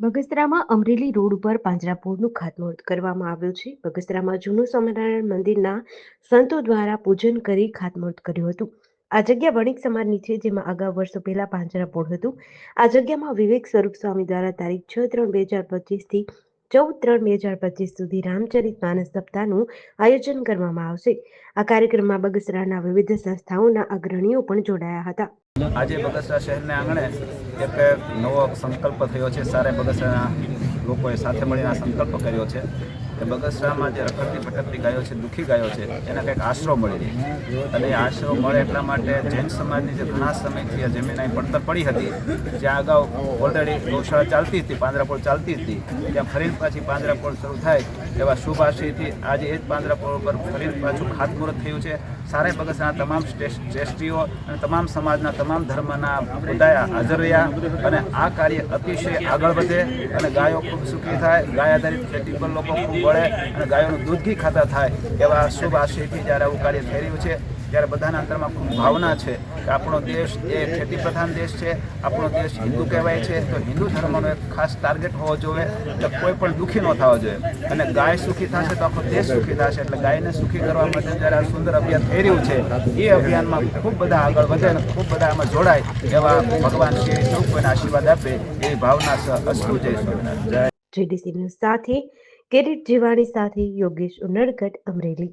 બગસરામાં Amreli road ઉપર પાંજરાપોળનું ખાતમુહૂર્ત કરવામાં આવ્યું છે. બગસરામાં જૂનું સ્વામિનારાયણ મંદિરના સંતો દ્વારા પૂજન કરી ખાતમુહૂર્ત કર્યું હતું. આ જગ્યા વણિક સમાજની છે, જેમાં અગાઉ વર્ષો પહેલા પાંજરાપોળ હતું. આ જગ્યામાં વિવેક સ્વરૂપ સ્વામી દ્વારા તારીખ છ ત્રણ બે હજાર પચીસથી ચૌદ ત્રણ બે હજાર પચીસ સુધી રામચરિત માનસ સપ્તાહનું આયોજન કરવામાં આવશે. આ કાર્યક્રમમાં બગસરાના વિવિધ સંસ્થાઓના અગ્રણીઓ પણ જોડાયા હતા. આજે બગસરા શહેરને આંગણે એક નવો સંકલ્પ થયો છે. સારા બગસરાના લોકોએ સાથે મળીને સંકલ્પ કર્યો છે. કે બગસરામાં જે રખડતી ભટકતી ગાયો છે, દુઃખી ગાયો છે, એને કંઈક આશરો મળી રહે અને એ આશરો મળે એટલા માટે જૈન સમાજની જે ઘણા સમયથી આ જમીન પડતર પડી હતી, જ્યાં અગાઉ ઓલરેડી ગૌશાળા ચાલતી હતી પાંજરાપોળ ચાલતી હતી, ત્યાં ફરી પાછી પાંજરાપોળ શરૂ થાય. એવા શુભ આશયથી આજે એ જ પાંજરાપોળ ઉપર ફરી પાછું ખાતમુહૂર્ત થયું છે. સારા બગસરાના તમામ શ્રેષ્ઠ શ્રેષ્ઠીઓ અને તમામ સમાજના તમામ ધર્મના બધાએ હાજર રહ્યા અને આ કાર્ય અતિશય આગળ વધે અને ગાયો ખૂબ સુખી થાય, ગાય આધારિત ખેતી પર લોકો ખૂબ વળે અને ગાયોનું દૂધ ઘી ખાતા થાય એવા શુભ આશયથી જ્યારે આવું કાર્ય થઈ રહ્યું છે. ત્યારે બધાના અંતરમાં ભાવના છે કે આપણો દેશ એ ખેતી પ્રધાન દેશ છે, આપણો દેશ હિન્દુ કહેવાય છે, તો હિન્દુ ધર્મનો એક ખાસ ટાર્ગેટ હોવો જોઈએ કે કોઈ પણ દુઃખી ન થવો જોઈએ. અને ગાય સુખી થશે તો આખો દેશ સુખી થશે. એટલે ગાયને સુખી કરવા માટે જ્યારે આ સુંદર અભિયાન થઈ રહ્યું છે, એ અભિયાનમાં ખૂબ બધા આગળ વધે અને ખૂબ બધા આમાં જોડાય એવા ભગવાન શ્રી સૌ કોઈને આશીર્વાદ આપે એ ભાવના અસ્તુ જય સ્વામિનારાયણ. જેડીસી ન્યૂઝ સાથે કિરીટ જીવાણી સાથે યોગેશ ઉનડગઢ અમરેલી.